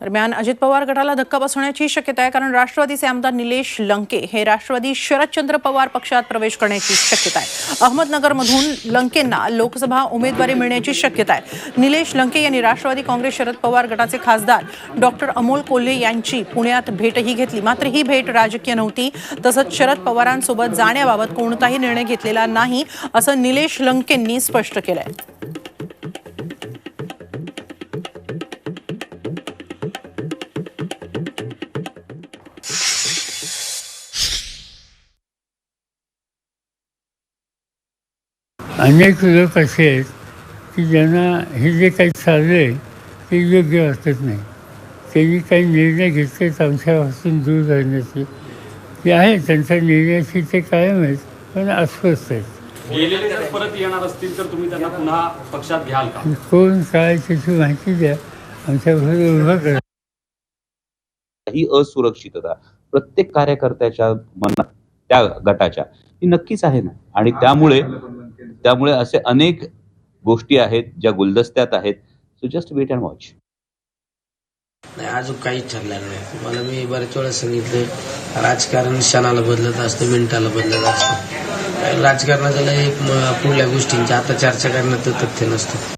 दरम्यान अजित पवार गटाला धक्का बसवण्याची शक्यता आहे कारण राष्ट्रवादीचे आमदार निलेश लंके हे राष्ट्रवादी शरदचंद्र पवार पक्षात प्रवेश करण्याची शक्यता आहे. अहमदनगरमधून लंकेंना लोकसभा उमेदवारी मिळण्याची शक्यता आहे. निलेश लंके यांनी राष्ट्रवादी काँग्रेस शरद पवार गटाचे खासदार डॉक्टर अमोल कोल्हे यांची पुण्यात भेटही घेतली. मात्र ही भेट राजकीय नव्हती. तसंच शरद पवारांसोबत जाण्याबाबत कोणताही निर्णय घेतलेला नाही असं निलेश लंकेंनी स्पष्ट केलंय. अनेक लोक असे आहेत की ज्यांना हे जे काही चाललंय ते योग्य वाटत नाही. त्यांनी काही निर्णय घेतलेत आमच्यापासून दूर राहण्याचे. ते आहे त्यांच्या निर्णयाची ते कायम आहेत पण अस्वस्थ आहेत. गेलेले जर परत येणार असतील तर तुम्ही त्यांना पुन्हा पक्षात घ्याल का? कोण काय त्याची माहिती द्या. आमच्याबरोबर उभं करा. ही असुरक्षितता प्रत्येक कार्यकर्त्याच्या मनात त्या गटाच्या ही नक्कीच आहे ना? आणि त्यामुळे त्यामुळे असे अनेक गोष्टी आहेत ज्या गुलदस्त्यात आहेत. So just wait and watch नाही अजून काहीच ठरलेलं नाही. तुम्हाला मी बऱ्याच वेळा सांगितलं राजकारण क्षणाला बदलत असतं मिनिटाला बदलत असतं. राजकारणाचं एक पुढल्या गोष्टींची आता चर्चा करण्यात तथ्य नसतं.